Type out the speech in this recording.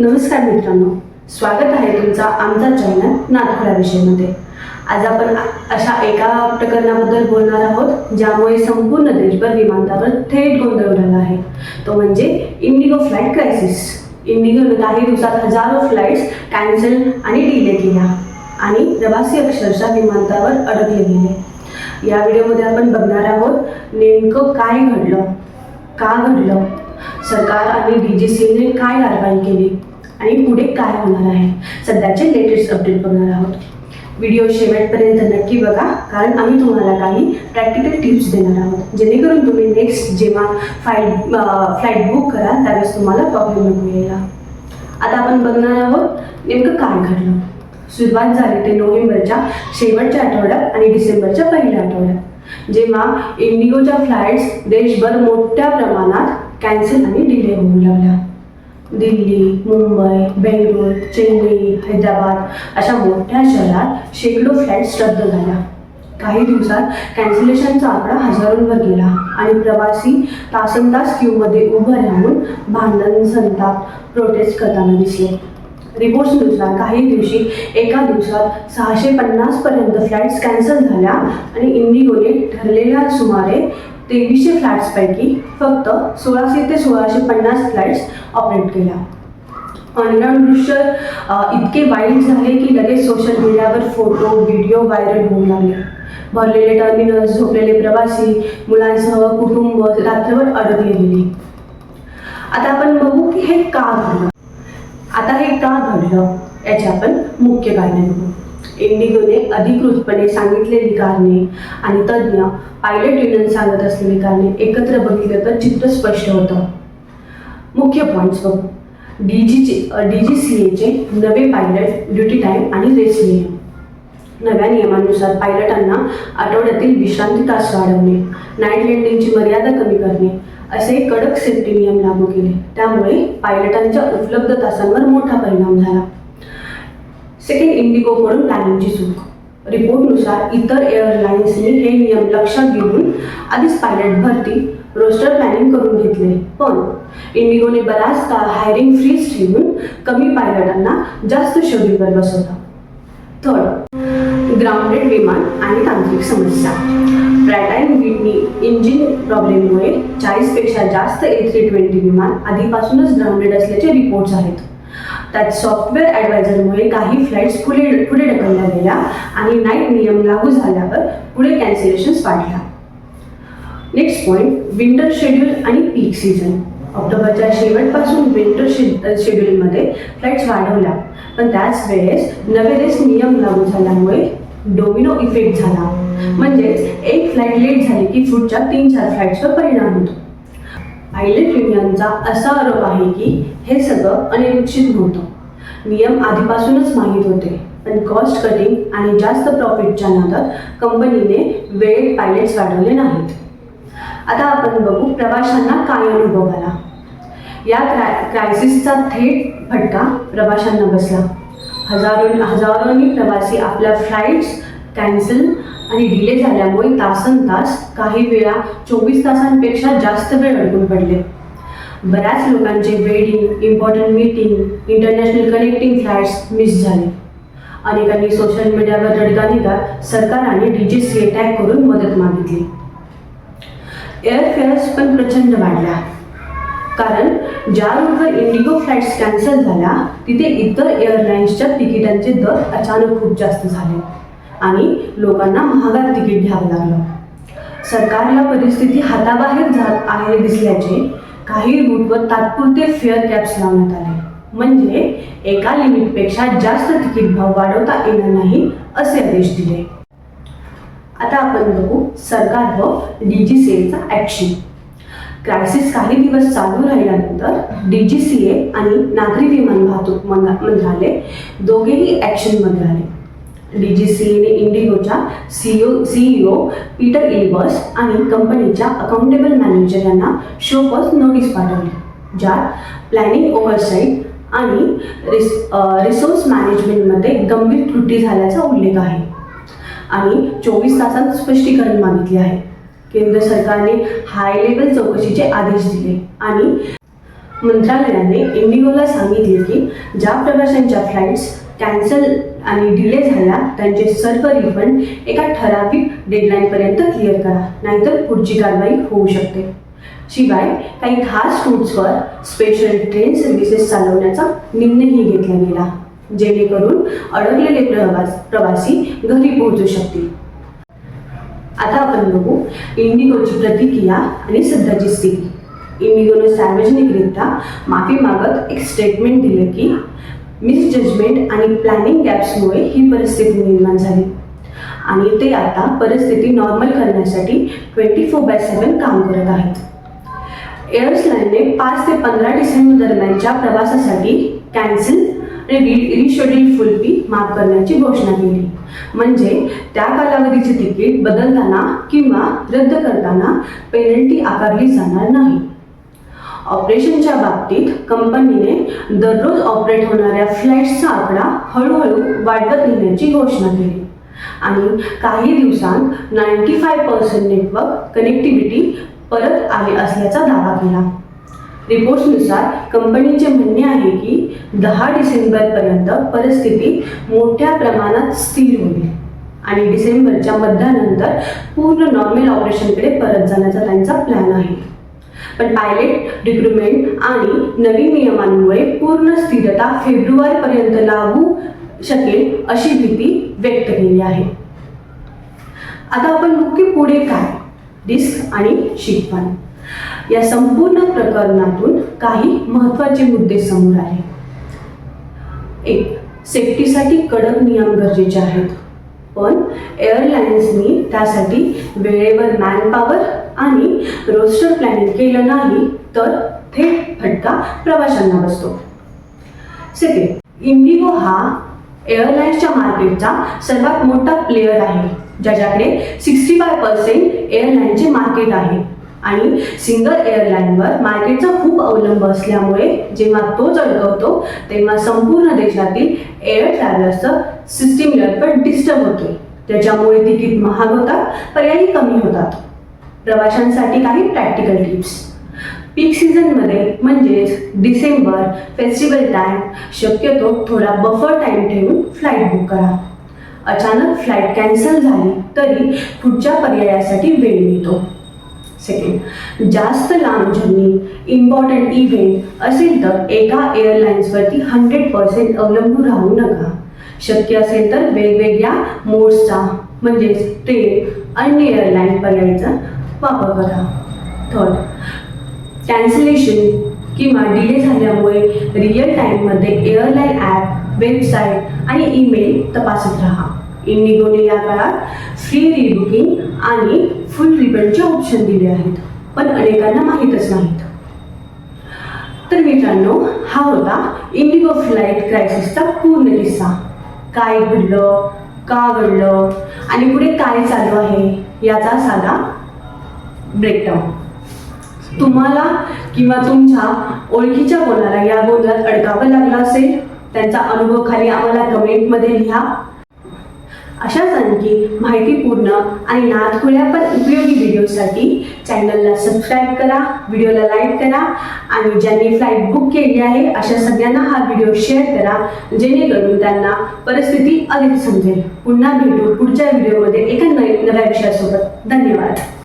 नमस्कार मित्रांनो. स्वागत आहे तुमचा आमचा चॅनल नागपुरा विषयमध्ये आज आपण अशा एका प्रकरणाबद्दल बोलणार आहोत ज्यामुळे संपूर्ण देशभर विमानतळावर थेट गोंधळ उडाला आहे. तो म्हणजे इंडिगो फ्लाईट क्रायसिस इंडिगोने काही दिवसात हजारो फ्लाईट्स कॅन्सल आणि डिले केल्या आणि प्रवासी अक्षरशः विमानतळावर अडकले गेले. या व्हिडिओमध्ये आपण बघणार आहोत नेमकं काय घडलं? का घडलं? सरकार आणि डी जी सीने काय कारवाई केली? आणि पुढे काय होणार आहे? सध्याचे लेटेस्ट अपडेट बघणार आहोत. व्हिडिओ शेवटपर्यंत नक्की बघा कारण आम्ही तुम्हाला काही प्रॅक्टिकल टिप्स देणार आहोत. जेणेकरून तुम्ही नेक्स्ट जेव्हा फ्लाईट फ्लाईट बुक कराल त्यावेळेस तुम्हाला प्रॉब्लेम नको यायला आता आपण बघणार आहोत नेमकं काय घडलं? सुरुवात झाली ते नोव्हेंबरच्या शेवटच्या आठवड्यात आणि डिसेंबरच्या पहिल्या आठवड्यात जेव्हा इंडिगोच्या फ्लाईट्स देशभर मोठ्या प्रमाणात कॅन्सल आणि डिले होऊ लागल्या. दिल्ली मुंबई बेंगळूर चेन्नई हैदराबाद अशा मोठ्या शहरात शेकडो फ्लाईट्स रद्द झाल्या. काही दिवसात कॅन्सलेशनचा आकडा हजारोंवर गेला आणि प्रवासी तासन तास क्यूमध्ये उभं राहून भांडण संताप प्रोटेस्ट करताना दिसले. रिपोर्ट्सनुसार काही दिवशी एका दिवसात सहाशे पन्नासपर्यंत फ्लाईट्स कॅन्सल झाल्या आणि इंडिगोने ठरलेल्या सुमारे तेवीसशे फ्लॅट्सपैकी फक्त सोळाशे ते सोळाशे पन्नास फ्लॅट्स ऑपरेट केल्या ऑनलाईन दृश्य इतके वाईट झाले की लगेच सोशल मीडियावर फोटो व्हिडिओ व्हायरल होऊ लागले. भरलेले टर्मिनल्स झोपलेले प्रवासी मुलांसह कुटुंब रात्रभर अडकले गेले आता आपण बघू की हे का घडलं? आता हे का घडलं? याचे आपण मुख्य कारण बघू. इंडिगोने अधिकृतपणे सांगितलेली कारणे आणि तज्ज्ञ पायलट युनियन सांगत असलेली कारणे एकत्र बघितलं तर चित्र स्पष्ट होतं. मुख्य पॉईंट्स बघू. डी जीचे डी जी सी एचे नवे पायलट ड्युटी टाईम आणि रेस नियम. नव्या नियमानुसार पायलटांना आठवड्यातील विश्रांती तास वाढवणे नाईट लँडिंगची मर्यादा कमी करणे असे कडक सेफ्टी नियम लागू केले. त्यामुळे पायलटांच्या उपलब्ध तासांवर मोठा परिणाम झाला. सेकंड इंडिगोकडून प्लॅनिंगची चूक रिपोर्टनुसार इतर एअरलाईन्सनी हे नियम लक्षात घेऊन आधीच पायलट भरती रोस्टर प्लॅनिंग करून घेतले. पण इंडिगोने बराच काळ हायरिंग फ्रीज ठेवून कमी पायलटांना जास्त शेड्यूलवर बसवलं. थर्ड ग्राउंडेड विमान आणि तांत्रिक समस्या. ब्रॅटाईन विटनी इंजिन प्रॉब्लेममुळे चाळीसपेक्षा जास्त ए थ्री ट्वेंटी विमान आधीपासूनच ग्राउंडेड असल्याचे रिपोर्ट्स आहेत. त्यात सॉफ्टवेअर ॲडवायझरमुळे काही फ्लाईट्स पुढे पुढे ढकलल्या गेल्या आणि नाईट नियम लागू झाल्यावर पुढे कॅन्सलेशन्स वाढल्या. नेक्स्ट पॉईंट विंटर शेड्यूल आणि पीक सीझन ऑक्टोबरच्या शेवटपासून विंटर शेड्यूलमध्ये फ्लाईट्स वाढवल्या. पण त्याच वेळेस नवे रेस नियम लागू झाल्यामुळे डोमिनो इफेक्ट झाला. म्हणजेच एक फ्लाईट लेट झाली की पुढच्या तीन चार फ्लाईट्सवर परिणाम होतो. आयलेट युनियनचा असा आरोप आहे की हे सगळं अनिरीक्षित नव्हतं. नियम आधीपासूनच माहीत होते पण कॉस्ट कटिंग आणि जास्त प्रॉफिटच्या नादात कंपनीने वेळेत पायलट्स वाढवले नाहीत. आता आपण बघू प्रवाशांना काय अनुभव आला. या क्राय क्रायसिसचा थेट फटका प्रवाशांना बसला. हजारो हजारोंनी प्रवासी आपल्या फ्लाईट्स कॅन्सल आणि डिले झाल्यामुळे तासन तास काही वेळा चोवीस तासांपेक्षा जास्त वेळ अडकून पडले. बऱ्याच लोकांचे wedding important meeting international connecting flights miss झाले. अनेकांनी सोशल मीडियावर रडगा निघा सरकाराने आणि डी टॅग करून मदत मागितली. एअरफेअर्स पण प्रचंड वाढल्या. कारण ज्या रूटवर इंडिगो फ्लाईट्स कॅन्सल झाल्या तिथे इतर एअरलाईन्सच्या तिकिटांचे दर अचानक खूप जास्त झाले. आणि लोकांना महागात तिकीट घ्यावं लागलं. सरकारला परिस्थिती हाताबाहेर जात आहे दिसल्याचे काही रूटवर तात्पुरते फेअर कॅप्स लावण्यात आले. म्हणजे एका लिमिटपेक्षा जास्त तिकीट भाव वाढवता येणार नाही असे आदेश दिले. आता आपण बघू सरकार व डी जी सी एचा ॲक्शन क्रायसिस काही दिवस चालू राहिल्यानंतर डी जी सी ए आणि नागरी विमान वाहतूक मंत्रालय दोघेही ॲक्शनमध्ये आले. डी जी सी एने इंडिगोच्या सीओ सीईओ पीटर इलिबस आणि कंपनीच्या अकाउंटेबल मॅनेजर यांना शोकॉज नोटीस पाठवली ज्यात प्लॅनिंग ओव्हरसाईट आणि रिस रिसोर्स मॅनेजमेंटमध्ये गंभीर त्रुटी झाल्याचा उल्लेख आहे. आणि चोवीस तासात स्पष्टीकरण मागितले आहे. केंद्र सरकारने हाय लेवल चौकशीचे आदेश दिले आणि मंत्रालयाने इंडिगोला सांगितले की ज्या प्रवाशांच्या फ्लाईट्स कॅन्सल आणि डिले झाला त्यांचे सर्व रिफंड एका ठराविक डेडलाईनपर्यंत क्लिअर करा नाहीतर पुढची कारवाई होऊ शकते. शिवाय काही खास रूट्सवर स्पेशल ट्रेन सर्व्हिसेस चालवण्याचा निर्णयही घेतला गेला जेणेकरून अडकलेले प्रवास प्रवासी घरी पोहोचू शकतील. आता आपण बघू इंडिगोची प्रतिक्रिया आणि सध्याची स्थिती. इंडिगोने सार्वजनिकरित्या माफी मागत एक स्टेटमेंट दिले की मिसजजमेंट आणि प्लॅनिंग गॅप्समुळे ही परिस्थिती निर्माण झाली. आणि ते आता परिस्थिती नॉर्मल करण्यासाठी ट्वेंटी फोर बाय सेवन काम करत आहेत. एअरलाईनने पाच ते पंधरा डिसेंबर दरम्यानच्या प्रवासासाठी कॅन्सल आणि रि रिशेड्यूल फुल फी माफ करण्याची घोषणा केली. म्हणजे त्या कालावधीचे तिकीट बदलताना किंवा रद्द करताना पेनल्टी आकारली जाणार नाही. ऑपरेशनच्या बाबतीत कंपनीने दररोज ऑपरेट होणाऱ्या फ्लाईट्सचा आकडा हळूहळू वाढवत नेण्याची घोषणा केली. आणि काही दिवसांत ninety five percent network connectivity परत आली असल्याचा दावा केला. रिपोर्ट्सनुसार कंपनीचे म्हणणे आहे की दहा डिसेंबरपर्यंत परिस्थिती मोठ्या प्रमाणात स्थिर होईल आणि डिसेंबरच्या मध्यानंतर पूर्ण नॉर्मल ऑपरेशनकडे परत जाण्याचा त्यांचा प्लॅन आहे. पण पायलट रिक्रुटमेंट आणि नवीन नियमांमुळे पूर्ण स्थिरता फेब्रुवारीपर्यंत लागू शकेल अशी भीती व्यक्त केली आहे. आता आपण मुख्य पुढे काय? रिस्क आणि शिकवण. या संपूर्ण प्रकरणातून काही महत्त्वाचे मुद्दे समोर आले. एक सेफ्टीसाठी कडक नियम गरजेचे आहेत. पण एअरलाइन्सनी त्यासाठी वेळेवर मॅनपॉवर आणि रोस्टर प्लॅनिंग केलं नाही तर थेट फटका प्रवाशांना बसतो. सेकंड इंडिगो हा एअरलाइन्सच्या मार्केटचा सर्वात मोठा प्लेयर आहे ज्याच्याकडे सिक्स्टी फाय पर्सेंट एअरलाईनचे मार्केट आहे. आणि सिंगल एअरलाईनवर मार्केटचा खूप अवलंब असल्यामुळे जेव्हा तो चढकवतो तेव्हा संपूर्ण देशातील एअर ट्रॅव्हलर्सचं सिस्टीम लेवलवर डिस्टर्ब होते. त्याच्यामुळे तिकीट महाग होतात पर्यायी कमी होतात. प्रवाशांसाठी काही प्रॅक्टिकल टिप्स पीक सीझनमध्ये म्हणजेच डिसेंबर फेस्टिवल टाईम शक्यतो थोडा बफर टाईम ठेवून फ्लाईट बुक करा. अचानक फ्लाईट कॅन्सल झाली तरी पुढच्या पर्यायासाठी वेळ मिळतो. सेकंड जास्त लांब जर्नी इम्पॉर्टंट इव्हेंट असेल तर एका एअरलाइन्सवरती हंड्रेड पर्सेंट अवलंबून राहू नका. शक्य असेल तर वेगवेगळ्या मोड्सचा म्हणजेच ट्रेन अन्य एअरलाईन पर्यायचा वापर करा. थर्ड कॅन्सलेशन किंवा डिले झाल्यामुळे रिअल टाईममध्ये एअरलाईन ॲप वेबसाईट आणि ईमेल तपासत राहा. इंडिगोने या काळात फ्री रिबुकिंग आणि फुल रिफंडचे ऑप्शन दिले आहेत पण अनेकांना माहीतच नाहीत. तर मित्रांनो हा होता इंडिगो फ्लाईट क्रायसिसचा पूर्ण किस्सा. काय घडलं का घडलं आणि पुढे काय चालू आहे याचा साधा ब्रेकडाऊन तुम्हाला किंवा तुमच्या ओळखीच्या कोणाला या गोंधळात अडकावं लागलं असेल त्यांचा अनुभव खाली आम्हाला कमेंटमध्ये लिहा. अशाच आणखी माहितीपूर्ण आणि नादखुळ्या पण उपयोगी व्हिडिओसाठी चॅनलला सबस्क्राईब करा व्हिडिओला लाईक करा आणि ज्यांनी फ्लाईट बुक केली आहे अशा सगळ्यांना हा व्हिडिओ शेअर करा जेणेकरून त्यांना परिस्थिती अधिक समजेल. पुन्हा भेटू पुढच्या व्हिडिओमध्ये एका नवीन नव्या विषयासोबत. धन्यवाद.